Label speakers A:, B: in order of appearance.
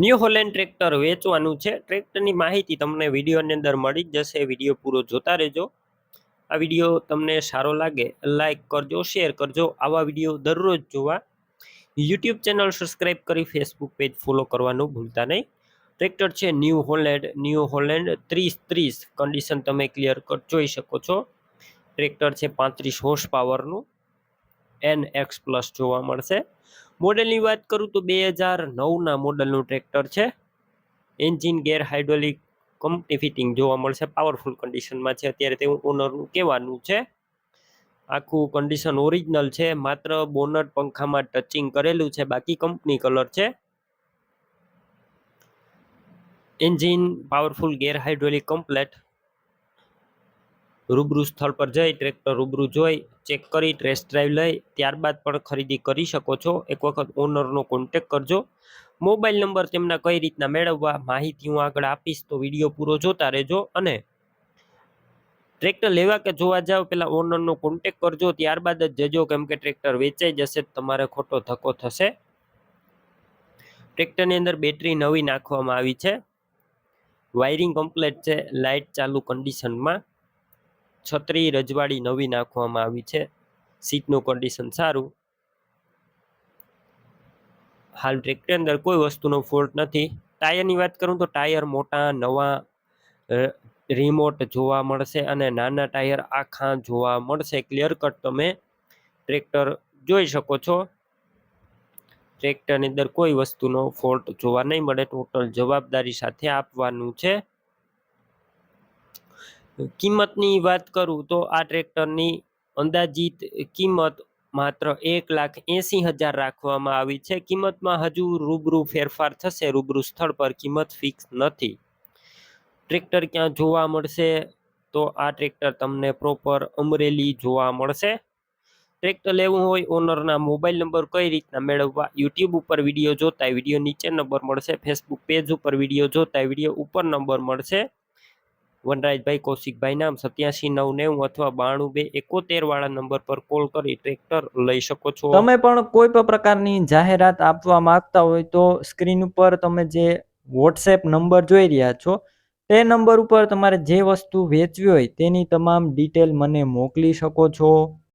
A: New Holland tractor વેચવાનું છે. ટ્રેક્ટરની માહિતી તમને વિડીયોની અંદર મળી જ જશે. વીડિયો પૂરો જોતા રહેજો. આ વીડિયો તમને સારો લાગે લાઇક કરજો શેર કરજો. આવા વીડિયો દરરોજ જોવા. યુટ્યુબ ચેનલ સબસ્ક્રાઈબ કરી ફેસબુક પેજ ફોલો કરવાનું ભૂલતા નહીં. ટ્રેક્ટર છે ન્યૂ હોલેન્ડ ન્યૂ હોલેન્ડ ત્રીસ ત્રીસ. કન્ડિશન તમે ક્લિયર જોઈ શકો છો. ટ્રેક્ટર છે પાંત્રીસ હોર્સ પાવરનું એન એક્સ પ્લસ જોવા મળશે. મોડેલની વાત કરું તો બે હજાર નવના મોડલનું ટ્રેક્ટર છે. Engine gear hydraulic company fitting જોવા મળશે. પાવરફુલ કન્ડિશનમાં છે. અત્યારે તેવું ઓનરનું કહેવાનું છે. આખું કન્ડિશન ઓરિજિનલ છે. માત્ર બોનટ પંખામાં ટચિંગ કરેલું છે. બાકી કંપની કલર છે. Engine powerful gear hydraulic complete રૂબરૂ સ્થળ પર જઈ, ટ્રેક્ટર રૂબરૂ જોઈ, ચેક કરી ટેસ્ટ ડ્રાઈવ લઈ, ત્યારબાદ પણ ખરીદી કરી શકો છો. એક વખત ઓનરનો કોન્ટેક કરજો. મોબાઈલ નંબર તેમના કઈ રીતના મેળવવા, માહિતી હું આગળ આપીશ તો વીડિયો પૂરો જોતા રહેજો અને ટ્રેક્ટર લેવા કે જોવા જાવ પેલા ઓનરનો કોન્ટેક કરજો. ત્યારબાદ જ જજો કેમ કે ટ્રેક્ટર વેચાઈ જશે તમારે ખોટો ધક્કો થશે. ટ્રેક્ટરની અંદર બેટરી નવી નાખવામાં આવી છે. વાયરિંગ કમ્પ્લેટ છે લાઇટ ચાલુ કન્ડિશનમાં છત્રી રજવાડી નવી નાખવામાં આવી છે. સીટનું કન્ડિશન સારું. હાલ ટ્રેક્ટર અંદર કોઈ વસ્તુનો ફોલ્ટ નથી. ટાયરની વાત કરું તો ટાયર મોટા, નવા રિમોટ જોવા મળશે અને નાના ટાયર આખા જોવા મળશે. ક્લિયર કટ તમે ટ્રેક્ટર જોઈ શકો છો. ટ્રેક્ટરની અંદર કોઈ વસ્તુનો ફોલ્ટ જોવા નહીં મળે. ટોટલ જવાબદારી સાથે આપવાનું છે. કિંમતની વાત કરું તો આ ટ્રેક્ટરની અંદાજિત કિંમત માત્ર એક લાખ એંસી હજાર રાખવામાં આવી છે. કિંમતમાં હજુ રૂબરૂ ફેરફાર થશે, રૂબરૂ સ્થળ પર કિંમત ફિક્સ નથી. ટ્રેક્ટર ક્યાં જોવા મળશે તો આ ટ્રેક્ટર તમને પ્રોપર અમરેલી જોવા મળશે. ટ્રેક્ટર લેવું હોય, ઓનરના મોબાઈલ નંબર કઈ રીતના મેળવવા, યુટ્યુબ ઉપર વીડિયો જોતા વીડિયો નીચે નંબર મળશે, ફેસબુક પેજ ઉપર વીડિયો જોતા વીડિયો ઉપર નંબર મળશે. વનરાજભાઈ કૌશિકભાઈ નામ સત્યાસી નવ નેવું અથવા બાણું બે એકોતેર વાળા નંબર પર કોલ કરી ટ્રેક્ટર લઈ શકો છો.
B: તમે પણ કોઈ પણ પ્રકારની જાહેરાત આપવા માંગતા હોય તો સ્ક્રીન ઉપર તમે જે વોટ્સએપ નંબર જોઈ રહ્યા છો, તે નંબર ઉપર તમારે જે વસ્તુ વેચવી હોય તેની તમામ ડિટેલ મને મોકલી શકો છો.